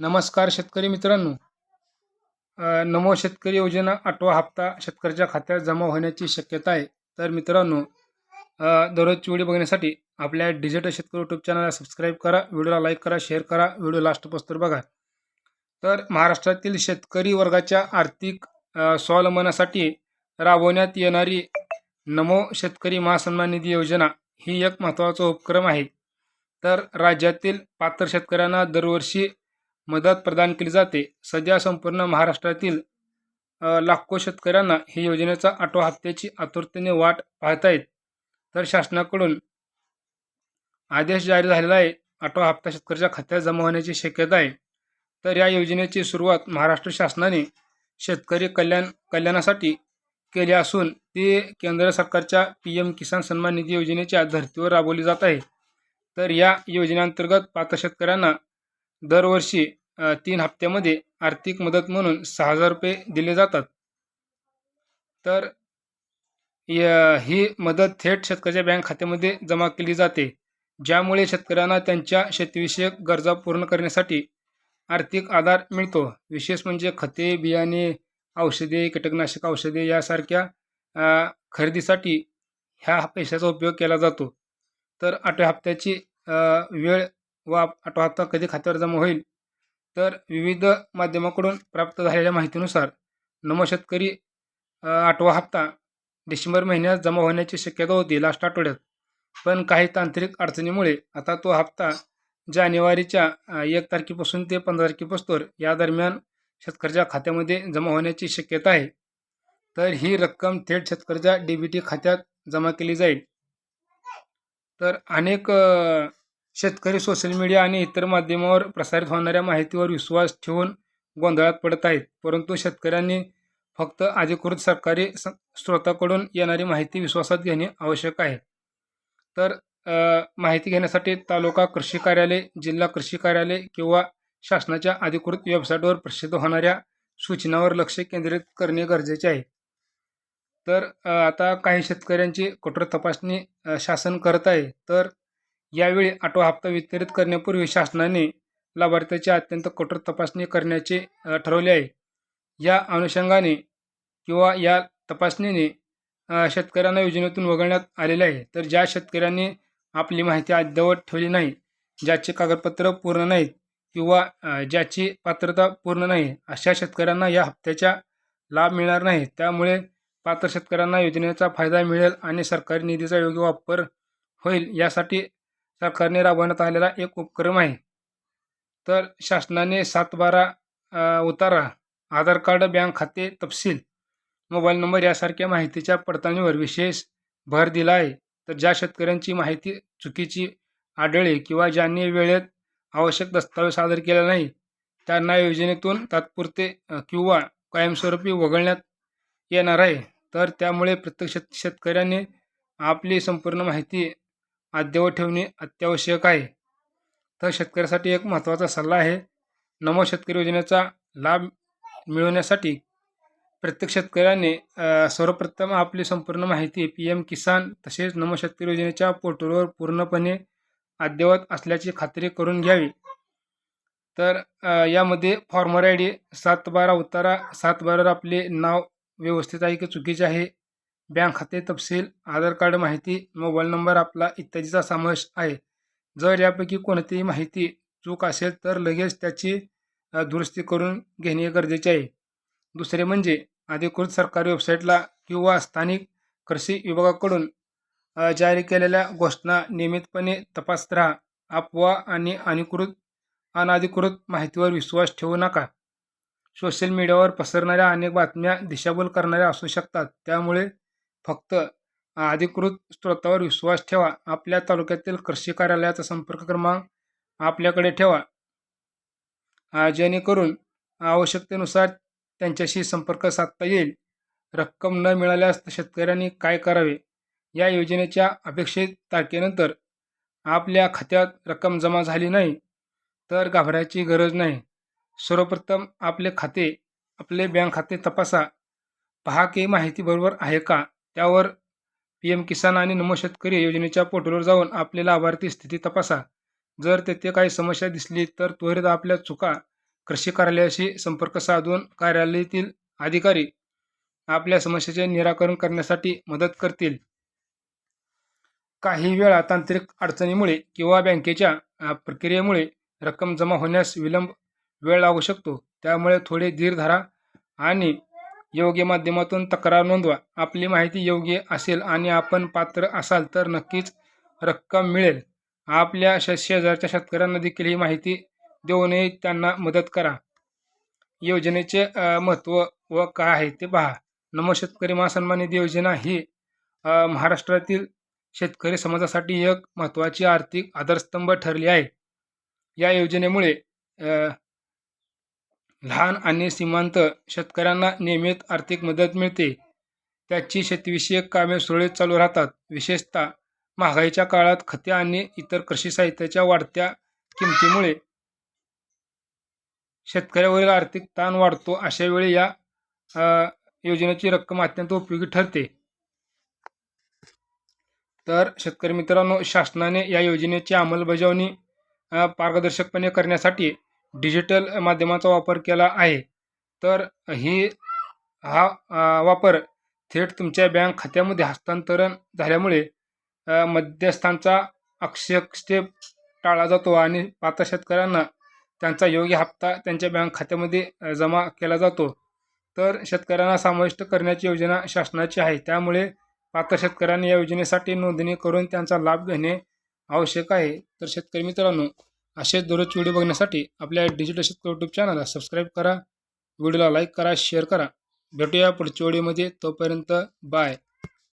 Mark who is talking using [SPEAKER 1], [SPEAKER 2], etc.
[SPEAKER 1] नमस्कार शेतकरी मित्रांनो. नमो शेतकरी योजना आठवा हप्ता शेतकऱ्याच्या खात्यात जमा होण्याची शक्यता आहे. तर मित्रांनो दररोजची व्हिडिओ बघण्यासाठी आपल्या डिजिटल शेतकरी यूट्यूब चॅनलला सबस्क्राईब करा व्हिडिओला लाईक करा शेअर करा व्हिडिओ लास्ट पोस्टर बघा. तर महाराष्ट्रातील शेतकरी वर्गाच्या आर्थिक स्वावलंबनासाठी राबवण्यात येणारी नमो शेतकरी महासन्मान निधी योजना ही एक महत्त्वाचा उपक्रम आहे. तर राज्यातील पात्र शेतकऱ्यांना दरवर्षी मदत प्रदान केली जाते. सध्या संपूर्ण महाराष्ट्रातील लाखो शेतकऱ्यांना ही योजनेचा आठवा हप्त्याची आतुरतेने वाट पाहतायत तर शासनाकडून आदेश जारी झालेला आहे आठवा हप्ता शेतकऱ्याच्या खात्यात जमा होण्याची शक्यता आहे. तर या योजनेची सुरुवात महाराष्ट्र शासनाने शेतकरी कल्याण कल्याणासाठी केली असून ती केंद्र सरकारच्या पी एम किसान सन्मान निधी योजनेच्या धर्तीवर राबवली जात आहे. तर या योजनेअंतर्गत पात्र शेतकऱ्यांना दरवर्षी तीन हप्त्यामध्ये आर्थिक मदत म्हणून सहा हजार रुपये दिले जातात. तर य- ही मदत थेट शेतकऱ्याच्या बँक खात्यामध्ये जमा केली जाते ज्यामुळे शेतकऱ्यांना त्यांच्या शेतीविषयक गरजा पूर्ण करण्यासाठी आर्थिक आधार मिळतो. विशेष म्हणजे खते बियाणे औषधे कीटकनाशक औषधे यासारख्या खरेदीसाठी ह्या पैशाचा उपयोग केला जातो. तर आठव्या हप्त्याची वेळ व आठवा हप्ता कधी खात्यावर जमा होईल? तर विविध माध्यमाकडून प्राप्त झालेल्या माहितीनुसार नमो शेतकरी आठवा हप्ता डिसेंबर महिन्यात जमा होण्याची शक्यता होती लास्ट आठवड्यात. पण काही तांत्रिक अडचणीमुळे आता तो हप्ता जानेवारीच्या एक तारखेपासून ते पंधरा तारखेपासून या दरम्यान शेतकऱ्याच्या खात्यामध्ये जमा होण्याची शक्यता आहे. तर ही रक्कम थेट शेतकऱ्याच्या डी बी टी खात्यात जमा केली जाईल. तर अनेक शेतकरी सोशल मीडिया आणि इतर माध्यमावर प्रसारित होणाऱ्या माहितीवर विश्वास ठेवून गोंधळात पडत आहेत. परंतु शेतकऱ्यांनी फक्त अधिकृत सरकारी स स्रोताकडून येणारी माहिती विश्वासात घेणे आवश्यक आहे. तर माहिती घेण्यासाठी तालुका कृषी कार्यालय जिल्हा कृषी कार्यालय किंवा शासनाच्या अधिकृत वेबसाईटवर प्रसिद्ध होणाऱ्या सूचनावर लक्ष केंद्रित करणे गरजेचे आहे. तर आता काही शेतकऱ्यांची कठोर तपासणी शासन करत आहे. तर यावेळी आठवा हप्ता वितरित करण्यापूर्वी शासनाने लाभार्थ्याची अत्यंत कठोर तपासणी करण्याचे ठरवले आहे. या अनुषंगाने किंवा या तपासणीने शेतकऱ्यांना योजनेतून वगळण्यात आलेले आहे. तर ज्या शेतकऱ्यांनी आपली माहिती अद्ययावत ठेवली नाही ज्याचे कागदपत्र पूर्ण नाहीत किंवा ज्याची पात्रता पूर्ण नाही अशा शेतकऱ्यांना या हप्त्याचा लाभ मिळणार नाही. त्यामुळे पात्र शेतकऱ्यांना योजनेचा फायदा मिळेल आणि सरकारी निधीचा योग्य वापर होईल यासाठी सरकारने राबवण्यात आलेला एक उपक्रम आहे. तर शासनाने सात बारा उतारा आधार कार्ड बँक खाते तपशील मोबाईल नंबर यासारख्या माहितीच्या पडताळणीवर विशेष भर दिला आहे. तर ज्या शेतकऱ्यांची माहिती चुकीची आढळली किंवा ज्यांनी वेळेत आवश्यक दस्तावेज सादर केला नाही त्यांना योजनेतून तात्पुरते किंवा कायमस्वरूपी वगळण्यात येणार आहे. तर त्यामुळे प्रत्येक शेत शेतकऱ्याने आपली संपूर्ण माहिती अद्ययावत ठेवणे अत्यावश्यक आहे. तर शेतकऱ्यासाठी एक महत्त्वाचा सल्ला आहे. नमो शेतकरी योजनेचा लाभ मिळवण्यासाठी प्रत्येक शेतकऱ्याने सर्वप्रथम आपली संपूर्ण माहिती पी एम किसान तसेच नमो शेतकरी योजनेच्या पोर्टलवर पूर्णपणे अद्ययावत असल्याची खात्री करून घ्यावी. तर यामध्ये फॉर्मर आय डी सात बारा उतारा सात बारावर आपले नाव व्यवस्थित आहे की चुकीचे आहे बँक खाते तपशील आधार कार्ड माहिती मोबाईल नंबर आपला इत्यादीचा समावेश आहे. जर यापैकी कोणतीही माहिती चूक असेल तर लगेच त्याची दुरुस्ती करून घेणे गरजेचे आहे. दुसरे म्हणजे अधिकृत सरकारी वेबसाईटला किंवा स्थानिक कृषी विभागाकडून जारी केलेल्या घोषणा नियमितपणे तपासत राहा. अफवा आणि अधिकृत अनधिकृत माहितीवर विश्वास ठेवू नका. सोशल मीडियावर पसरणाऱ्या अनेक बातम्या दिशाभूल करणाऱ्या असू शकतात. त्यामुळे फक्त अधिकृत स्रोतावर विश्वास ठेवा. आपल्या तालुक्यातील कृषी कार्यालयाचा संपर्क क्रमांक आपल्याकडे ठेवा. जेणेकरून आवश्यकतेनुसार त्यांच्याशी संपर्क साधता येईल. रक्कम न मिळाल्यास शेतकऱ्यांनी काय करावे? या योजनेच्या अपेक्षित तारखेनंतर आपल्या खात्यात रक्कम जमा झाली नाही तर घाबरायची गरज नाही. सर्वप्रथम आपले खाते आपले बँक खाते तपासा. पहा की माहिती बरोबर आहे का? त्यावर पी एम किसान आणि नमो शेतकरी योजनेच्या पोर्टलवर जाऊन आपले लाभार्थी स्थिती तपासा. जर तेथे काही समस्या दिसली तर त्वरित आपल्या चुका कृषी कार्यालयाशी संपर्क साधून कार्यालयातील अधिकारी आपल्या समस्येचे निराकरण करण्यासाठी मदत करतील. काही वेळा तांत्रिक अडचणीमुळे किंवा बँकेच्या प्रक्रियेमुळे रक्कम जमा होण्यास विलंब वेळ लागू शकतो. त्यामुळे थोडे धीर धरा आणि योग्य माध्यमातून तक्रार नोंदवा. आपली माहिती योग्य असेल आणि आपण पात्र असाल तर नक्कीच रक्कम मिळेल. आपल्या शे शेजारच्या शेतकऱ्यांना देखील ही माहिती देऊनही त्यांना मदत करा. योजनेचे महत्त्व व काय आहे ते पहा. नमो शेतकरी महासन्मान निधी योजना ही महाराष्ट्रातील शेतकरी समाजासाठी एक महत्त्वाची आर्थिक आधारस्तंभ ठरली आहे. या योजनेमुळे लहान आणि सीमांत शेतकऱ्यांना नियमित आर्थिक मदत मिळते. त्याची शेतीविषयक कामे सुरळीत चालू राहतात. विशेषतः महागाईच्या काळात खते आणि इतर कृषी साहित्याच्या वाढत्या किमतीमुळे शेतकऱ्यावरील आर्थिक ताण वाढतो अशा वेळी या योजनेची रक्कम अत्यंत उपयोगी ठरते. तर शेतकरी मित्रांनो शासनाने या योजनेची अंमलबजावणी पारदर्शकपणे करण्यासाठी डिजिटल माध्यमाचा वापर केला आहे. तर ही हा वापर थेट तुमच्या बँक खात्यामध्ये हस्तांतरण झाल्यामुळे मध्यस्थांचा हस्तक्षेप टाळला जातो आणि पात्र शेतकऱ्यांना त्यांचा योग्य हप्ता त्यांच्या बँक खात्यामध्ये जमा केला जातो. तर शेतकऱ्यांना समाविष्ट करण्याची योजना शासनाची आहे. त्यामुळे पात्र शेतकऱ्यांनी या योजनेसाठी नोंदणी करून त्यांचा लाभ घेणे आवश्यक आहे. तर शेतकरी मित्रांनो असेच दररोजचे व्हिडिओ बघण्यासाठी आपल्या डिजिटल शेतकरी यूट्यूब चॅनलला सबस्क्राईब करा. व्हिडिओला लाईक करा शेअर करा. भेटूया पुढच्या व्हिडिओमध्ये. तोपर्यंत बाय